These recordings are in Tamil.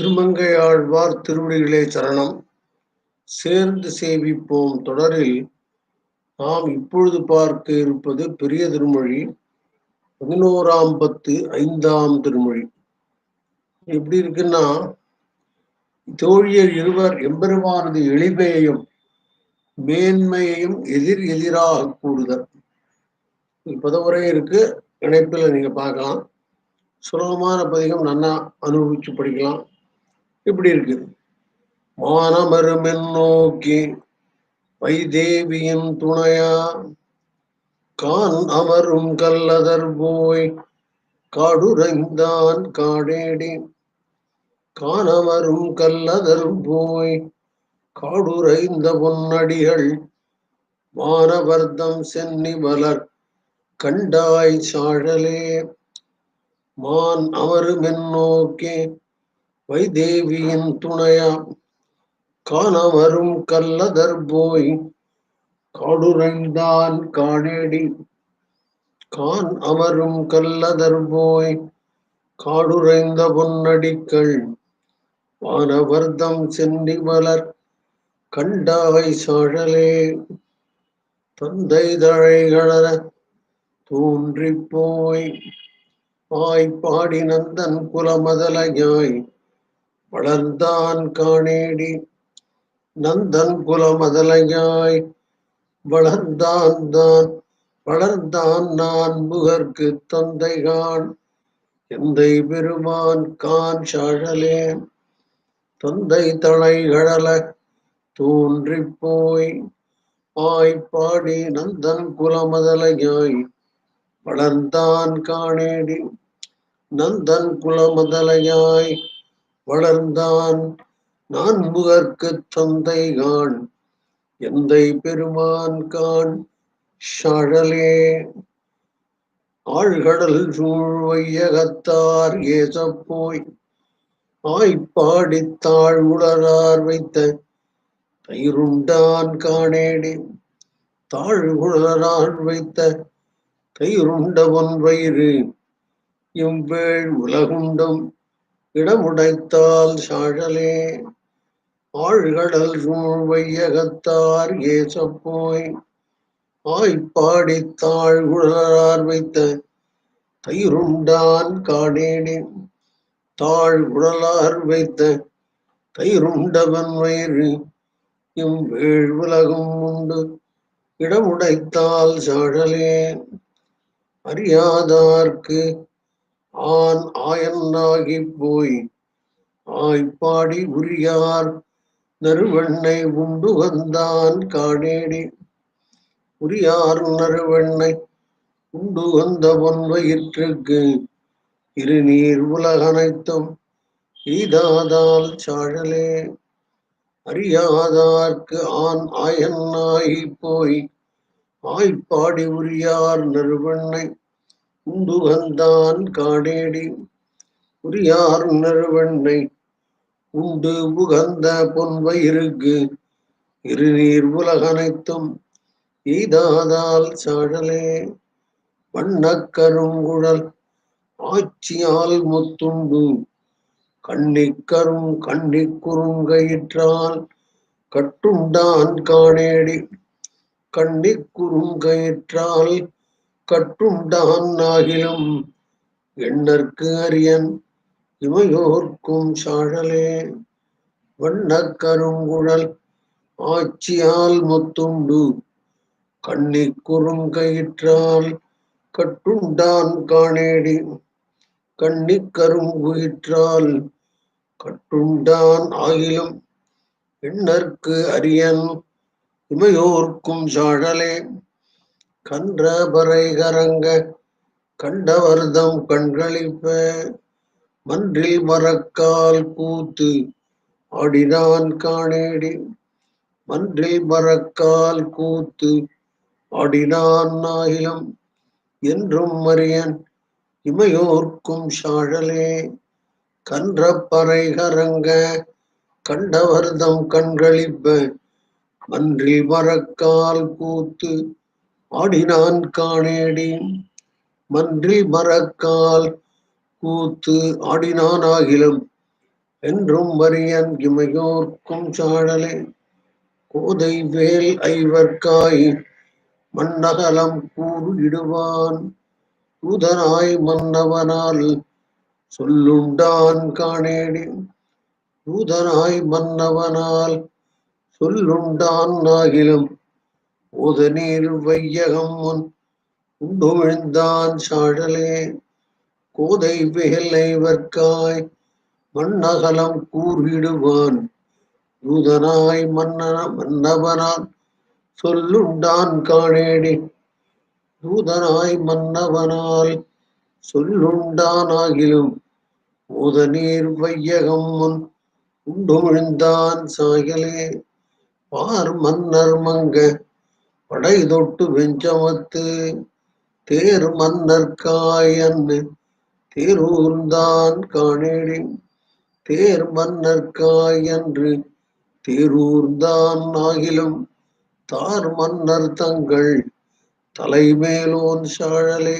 திருமங்கையாழ்வார் திருவடிகளே சரணம். சேர்ந்து சேவிப்போம் தொடரில் நாம் இப்பொழுது பார்க்க இருப்பது பெரிய திருமொழி பதினோராம் பத்து ஐந்தாம் திருமொழி. எப்படி இருக்குன்னா தோழியர் இருவர் எம்பெருமானது எளிமையையும் மேன்மையையும் எதிர் எதிராக கூடுதல் பதவுரை இருக்கு இணைப்பில் நீங்க பார்க்கலாம். சுலபமான பதிகம் நன்னா அனுபவிச்சு படிக்கலாம். இப்படி இருக்குது. மானமருமென் நோக்கி வைதேவியின் துணையா? கான் அமரும் கல்லதர் போய் காடுரைந்தான் காடேடி. காணமரும் கல்லதர் போய் காடுரைந்த பொன்னடிகள் மானவர்தம் சென்னி வளர் கண்டாய் சாழலே. மான் அமருமென் நோக்கி வைதேவியின் துணையா காணவரும் கல்லதர் போய் காடுரைந்தான் காடேடி கான் அமரும் கல்லதர் போய் காடுரைந்த பொன்னடிக்கள் வானவர்தம் சென்னி மலர் கண்டாவை சாழலே. தந்தை தழைகள தோன்றி போய் ஆய்ப்பாடி நந்தன் குலமதலையாய் வளர்ந்தான் காணேடி. நந்தன் குலமதலையாய் வளர்ந்தான் தான் வளர்ந்தான் நான் முகர்க்கு தந்தைகான். எந்தை பெருமான் கான் சாழலேன். தந்தை தழைகள தோன்றி போய் ஆய்ப்பாடி நந்தன் குலமதலையாய் வளர்ந்தான் காணேடி. நந்தன் குலமதலையாய் வளர்ந்தான். நான் முகர்க்கு தந்தை கான் எந்தை பெருமான் கான் ஷழலே. ஆழ்கடல் சூழ்வையகத்தார் ஏசப்போய் ஆய்ப்பாடி உளரார் வைத்த தயிருண்டான் காணேடி. தாழ்வுடரார் வைத்த தயிருண்டவன் வயிறு இவ்வேள் உலகுண்டம் இடமுடைத்தால் சாழலே. ஆழ்கடல் சூழ்வையகத்தார் ஏசப்போய். ஆய்ப்பாடி தாழ்குழலார் வைத்த தயிருண்டான் காடேடி தாழ்குழலார் வைத்த தயிருண்டவன் வயிறு. இம் வேழ்வுலகம் உண்டு. இடமுடைத்தால் சாழலே. அறியாதார்க்கு ஆண் ஆயன்னாகி போய். ஆய்ப்பாடி உரியார் நறுவெண்ணை உண்டு வந்தான் காடேடி உரியார் நறுவெண்ணை உண்டு வந்த பொன்வயிற்றுக்கு இருநீர் உலகனைத்தும் ஈதாதால் சாழலே. அறியாதார்க்கு ஆண் ஆயன்னாகி போய். ஆய்ப்பாடி உரியார் நறுவெண்ணை உண்டு வந்தான் காடேடி. உரியார் நறுவெண்ணை உண்டு உகந்த பொன் வயிறுக்கு இருநீர் உலகனைத்தும் ஈதாதால் சாழலே வண்ணக்கருங்குழல் ஆட்சியால் முத்துண்டு. கண்ணிக்கரும் கண்ணிக்குறுங்கயிற்றால் கட்டுண்டான் காணேடி கண்ணி குறுங்கயிற்றால் ஆகிலும் எண்ணற்கு அரியன் இமையோர்க்கும் சாழலே. வண்ண கருங்குழல் ஆட்சியால் முத்துண்டு. கண்ணி குறுங்கயிற்றால் கட்டுண்டான் காணேடி. கண்ணி கருங்குயிற்றால் கட்டுண்டான் ஆகிலும் எண்ணற்கு அரியன் இமையோர்க்கும் சாழலே. கன்ற பறைகரங்க கண்டவர்தம் கண்களிப்ப மன்றில் மரக்கால் கூத்து ஆடினான் காணேடி. மன்றில் மரக்கால் கூத்து ஆடினான் நாயிலம் என்றும் மரியன் இமையோர்க்கும் சாழலே. கன்ற பறைகரங்க கண்டவர்தம் கண்களிப்ப மன்றில் மரக்கால் கூத்து ஆடினான் காணேடி. மன்றில் மறக்கால் கூத்து ஆடினான் ஆகிலும் என்றும் வரியன் இமையோர்க்கும் சாடலே. கோதை வேல் ஐவர்க்காய் மன்னகலம் கூறு இடுவான். தூதனாய் மன்னவனால் சொல்லுண்டான் காணேடி. தூதனாய் மன்னவனால் சொல்லுண்டான் ஆகிலும் ஓதநீர் வையகம் முன் உண்டு விழுந்தான் சாழலே கோதை வேலைவர்க்காய் மண்ணகலம் கூறிடுவான் தூதனாய் மன்னன மன்னவனான் சொல்லுண்டான் காணேடி. தூதனாய் மன்னவனால் சொல்லுண்டானாகிலும் ஓத நீர் வையகம் முன் உண்டு விழுந்தான் சாயலே. பார் மன்னர் மங்க படை தொட்டு வெஞ்சமத்து தேர் மன்னர்காயன்னு தேரூர்ந்தான் காணேடி தேர் மன்னர்காயன்று தேரூர்ந்தான் ஆகிலும் தார் மன்னர் தங்கள் தலைமேலோன் சாழலே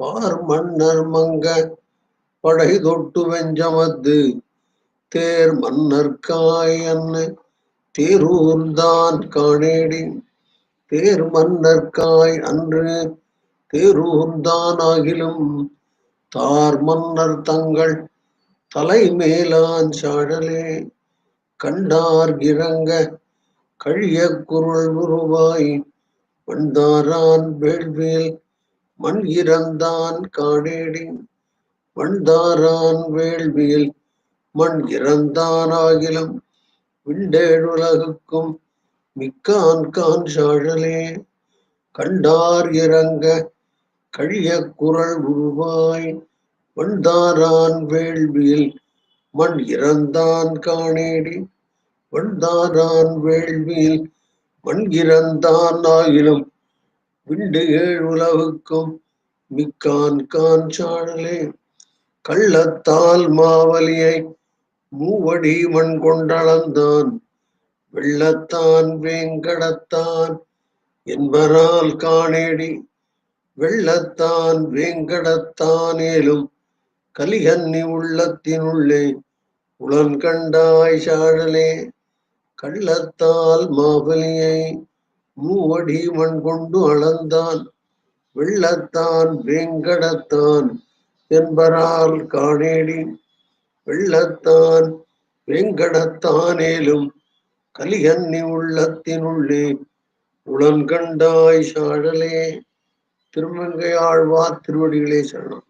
பார் மன்னர் மங்க படை தொட்டு வெஞ்சமத்து தேர் மன்னர்காயன்னு தேரூர்ந்தான் காணேடி தேர் மன்னர்காய் அன்று தேரூர்ந்தான் தார் மன்னர் தங்கள் தலைமேலான் சாழலே கண்டார் இறங்க கழிய குரல் உருவாய் வந்தாரான் வேள்வேல் மண் இறந்தான் காடேடி வந்தாரான் வேள்வியில் மண் இறந்தானாகிலும் விண்டேழுலகுக்கும் மிக்கான் கான் சாழலே கண்டார் இறங்க கழிய குரல் உருவாய் வந்தாரான் வேள்வியில் மண் இறந்தான் காணேடி வந்தாரான் வேள்வியில் மண் இறந்தான் ஆகிலும் விண்டு ஏழ் உலவுக்கும் மிக்கான் கான் சாழலே கள்ளத்தால் மாவலியை மூவடி மண் கொண்டளந்தான் வெள்ளத்தான் வேங்கடத்தான் என்பரால் காணேடி. வெள்ளத்தான் வேங்கடத்தானேலும் கலிகன்னி உள்ளத்தினுள்ளே உளன் கண்டாய் சாழலே. கள்ளத்தால் மாபலியை மூவடி மண் கொண்டு அளந்தான். வெள்ளத்தான் வேங்கடத்தான் என்பரால் காணேடி. வெள்ளத்தான் வெங்கடத்தானேலும் கலிகன்னி உள்ளத்தினுள்ளே உளன் கண்டாய் சாழலே திருமங்கை ஆழ்வார் திருவடிகளே சரணம்.